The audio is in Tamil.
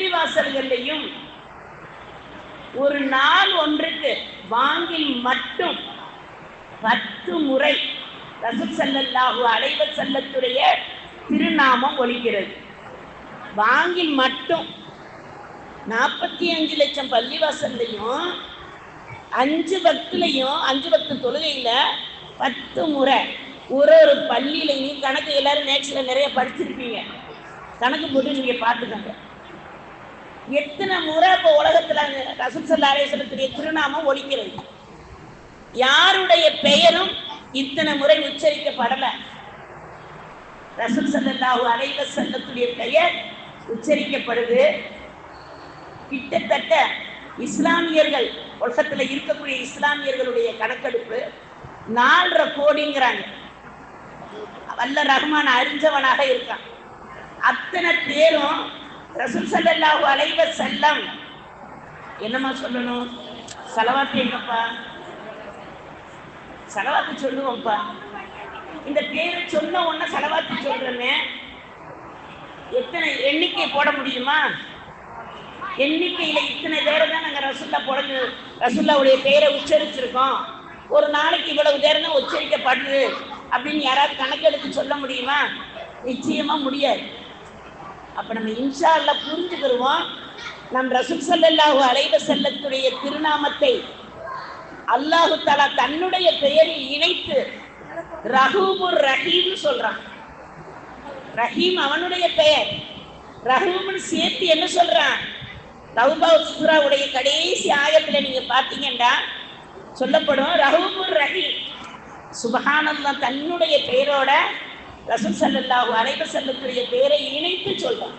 பள்ளிவாசல்கள்லையும் ஒரு நாள் ஒன்றுக்கு வாங்கில் மட்டும் பத்து முறை ரசூல் ஸல்லல்லாஹு அலைவ செல்லத்துடைய திருநாமம் ஒழிக்கிறது வாங்கில் மட்டும் நாற்பத்தி அஞ்சு லட்சம் பள்ளிவாசல்லையும் அஞ்சு பக்துலையும் அஞ்சு பக்து தொழுகையில் பத்து முறை ஒரு ஒரு பள்ளியிலையும் கணக்கு எல்லாரும் நேக்ஸில் நிறைய படிச்சிருப்பீங்க. கணக்கு போட்டு நீங்கள் பார்த்துக்கோங்க. எத்தனை முறை இப்போ உலகத்தில் ரசூல் சல்லா அலேஸ்வரத்துடைய திருநாமம் ஒலிக்கிறது? யாருடைய பெயரும் இத்தனை முறை உச்சரிக்கப்படலை? ரசூல் சல்லாஹூ அலைவ சங்கத்துடைய பெயர் உச்சரிக்கப்படுது. கிட்டத்தட்ட இஸ்லாமியர்கள் உலகத்தில் இருக்கக்கூடிய இஸ்லாமியர்களுடைய கணக்கெடுப்பு நாலரை கோடிங்கிறாங்க. வல்ல ரஹ்மான் அறிஞ்சவனாக இருக்கான். அத்தனை பேரும் ரசூல் ஸல்லல்லாஹு அலைவ செல்லம் என்னம்மா சொல்லணும்? செலவாத்து எங்கப்பா? செலவாத்து சொல்லுவோம்ப்பா. இந்த பேரை சொன்ன உடனே செலவாத்து சொல்றேன்னு எத்தனை எண்ணிக்கை போட முடியுமா? எண்ணிக்கையில இத்தனை பேரை தான் நாங்கள் ரசுல்லா போடஞ்சு ரசுல்லாவுடைய பெயரை உச்சரிச்சிருக்கோம். ஒரு நாளைக்கு இவ்வளவு பேர் தான் உச்சரிக்கப்படுது அப்படின்னு யாராவது கணக்கெடுத்து சொல்ல முடியுமா? நிச்சயமா முடியாது. அப்ப நம்ம இன்ஷா அல்ல புரிஞ்சுக்கிறோம் நம் ரசூல் ஸல்லல்லாஹு அலைவ செல்லத்துடைய திருநாமத்தை அல்லாஹு தலா தன்னுடைய பெயரில் இணைத்து ரஹூபுர் ரஹீம்னு சொல்றான். ரஹீம் அவனுடைய பெயர். ரஹூம்னு சேர்த்து என்ன சொல்றான்? தௌபா சுத்ராவுடைய கடைசி ஆயத்துல நீங்க பார்த்தீங்கன்னா சொல்லப்படும் ரஹூபுர் ரஹீம். சுபகானந்தம் தன்னுடைய பெயரோட ரசூல் ஸல்லல்லாஹு அனைவர் செல்லக்கூடிய பெயரை இணைத்து சொல்றான்.